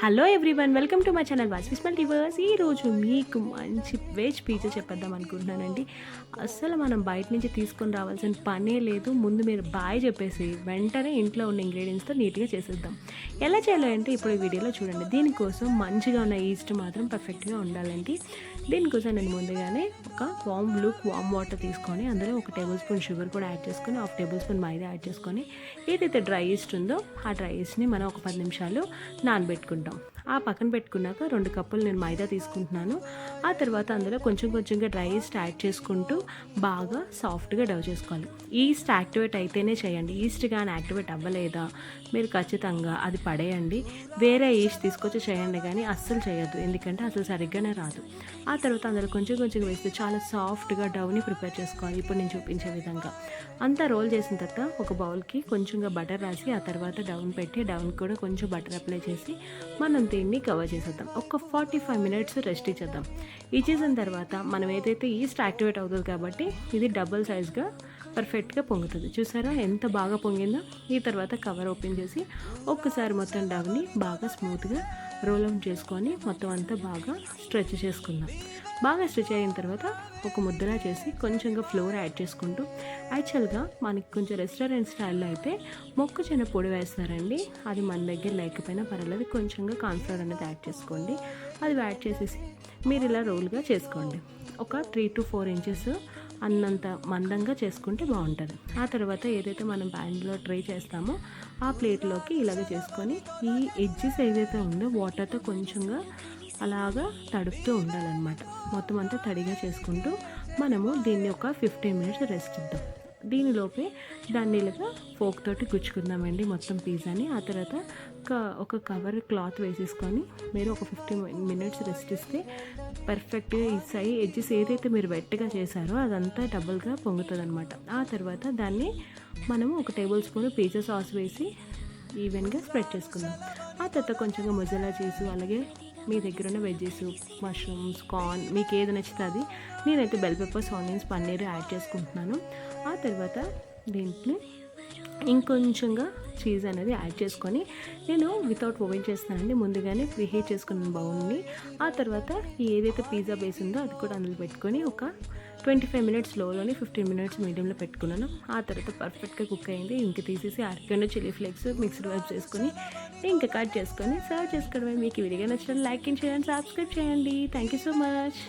Hello everyone welcome to my channel was విస్మల్ టివర్స్ ఈరోజు మీకు మంచి వెజ్ పిజ్జా చెప్పేద్దాం అనుకుంటున్నానండి. అస్సలు మనం బయట నుంచి తీసుకొని రావాల్సిన పనే లేదు. ముందు మీరు బాయ్ చెప్పేసి వెంటనే ఇంట్లో ఉన్న ఇంగ్రీడియంట్స్తో నీట్గా చేసేద్దాం. ఎలా చేయాలో అంటే ఇప్పుడు ఈ వీడియోలో చూడండి. దీనికోసం మంచిగా ఉన్న ఈస్ట్ మాత్రం పర్ఫెక్ట్గా ఉండాలండి. దీనికోసం నేను ముందుగానే ఒక వామ్ బ్లూక్ వామ్ వాటర్ తీసుకొని అందులో ఒక టేబుల్ స్పూన్ షుగర్ కూడా యాడ్ చేసుకొని half table spoon maida add చేసుకొని ఏదైతే డ్రై ఈస్ట్ ఉందో ఆ డ్రై ఈస్ట్ని మనం ఒక పది నిమిషాలు నానబెట్టుకుంటాం. ఆ పక్కన పెట్టుకున్నాక రెండు కప్పులు నేను మైదా తీసుకుంటున్నాను. ఆ తర్వాత అందులో కొంచెం కొంచెంగా డ్రై ఈస్ట్ యాడ్ చేసుకుంటూ బాగా సాఫ్ట్గా డవ్ చేసుకోవాలి. ఈస్ట్ యాక్టివేట్ అయితేనే చేయండి. ఈస్ట్ కానీ యాక్టివేట్ అవ్వలేదా? మీరు ఖచ్చితంగా అది పడేయండి. వేరే ఈస్ట్ తీసుకొచ్చి చేయండి కానీ అస్సలు చేయొద్దు. ఎందుకంటే అసలు సరిగ్గానే రాదు. ఆ తర్వాత అందులో కొంచెం కొంచెం వేస్తే చాలా సాఫ్ట్గా డవ్ని ప్రిపేర్ చేసుకోవాలి. ఇప్పుడు నేను చూపించే విధంగా. అంతా రోల్ చేసిన తర్వాత ఒక బౌల్కి కొంచెంగా బటర్ రాసి ఆ తర్వాత డౌన్ పెట్టి డౌన్ కూడా కొంచెం బటర్ అప్లై చేసి మనం దీన్ని కవర్ చేసేద్దాం. ఒక ఫార్టీ ఫైవ్ మినిట్స్ రెస్ట్ ఇచ్చేద్దాం ఇచ్చేసిన తర్వాత మనం ఏదైతే ఈస్ట్ యాక్టివేట్ అవుతుంది కాబట్టి ఇది డబుల్ సైజ్గా పర్ఫెక్ట్గా పొంగుతుంది. చూసారా? ఎంత బాగా పొంగిందో? ఈ తర్వాత కవర్ ఓపెన్ చేసి ఒక్కసారి మొత్తం డవ్ని బాగా స్మూత్గా రోల్ అవుట్ చేసుకొని మొత్తం అంతా బాగా స్ట్రెచ్ చేసుకుందాం. బాగా స్ట్రెచ్ అయిన తర్వాత ఒక ముద్దలా చేసి కొంచెంగా ఫ్లోర్ యాడ్ చేసుకుంటూ యాక్చువల్గా మనకి కొంచెం రెస్టారెంట్ స్టైల్లో అయితే మొక్కజొన్న పొడి వేస్తారండి అది మన దగ్గర లేకపోయినా పర్వాలేదు. కొంచెంగా కార్న్ఫ్లవర్ అనేది యాడ్ చేసుకోండి. అది యాడ్ చేసేసి మీరు ఇలా రోల్గా చేసుకోండి. ఒక త్రీ టు ఫోర్ ఇంచెస్ అన్నంత మందంగా చేసుకుంటే బాగుంటుంది. ఆ తర్వాత ఏదైతే మనం ప్యాన్లో ట్రై చేస్తామో ఆ ప్లేట్లోకి ఇలాగ చేసుకొని ఈ ఎడ్జెస్ ఏదైతే ఉందో వాటర్తో కొంచెంగా అలాగా తడుపుతూ ఉండాలన్నమాట. మొత్తం అంతా తడిగా చేసుకుంటూ మనము దీన్ని ఒక ఫిఫ్టీన్ మినిట్స్ రెస్ట్ ఇద్దాం దీనిలోపే దాన్ని ఇలాగా ఫోక్ తోటి గుచ్చుకుందామండి మొత్తం పిజ్జాని. ఆ తర్వాత ఒక ఒక కవర్ క్లాత్ వేసేసుకొని మీరు ఒక ఫిఫ్టీన్ మినిట్స్ రెస్ట్ ఇస్తే పర్ఫెక్ట్గా ఇస్తాయి ఎడ్జెస్ ఏదైతే మీరు వెట్గా చేశారో అదంతా డబుల్గా పొంగుతుంది అనమాట ఆ తర్వాత దాన్ని మనము ఒక టేబుల్ స్పూన్ పిజ్జా సాస్ వేసి ఈవెన్గా స్ప్రెడ్ చేసుకుందాం. ఆ తర్వాత కొంచెంగా మొజలా చేసి అలాగే మీ దగ్గర ఉన్న వెజ్జెస్ మష్రూమ్స్ కార్న్ మీకు ఏది నచ్చితే అది. నేనైతే bell peppers onions paneer add చేసుకుంటున్నాను. ఆ తర్వాత దీంట్లో ఇంకొంచెంగా చీజ్ అనేది యాడ్ చేసుకొని నేను వితౌట్ ఓవెన్ చేస్తానండి. ముందుగానే ప్రిహీట్ చేసుకున్న బౌల్ని. ఆ తర్వాత ఏదైతే పిజ్జా బేస్ ఉందో అది కూడా అందులో పెట్టుకొని ఒక ట్వంటీ ఫైవ్ మినిట్స్ లోలోని ఫిఫ్టీన్ మినిట్స్ మీడియంలో పెట్టుకున్నాను. ఆ తర్వాత పర్ఫెక్ట్గా కుక్ అయింది. ఇంక తీసేసి అరగంట చిల్లీ ఫ్లేక్స్ మిక్స్డ్ వైప్ చేసుకొని ఇంకా కట్ చేసుకొని సర్వ్ చేసుకోవడమే. మీకు విడిగా నచ్చడం లైక్ చేయండి సబ్స్క్రైబ్ చేయండి. Thank you so much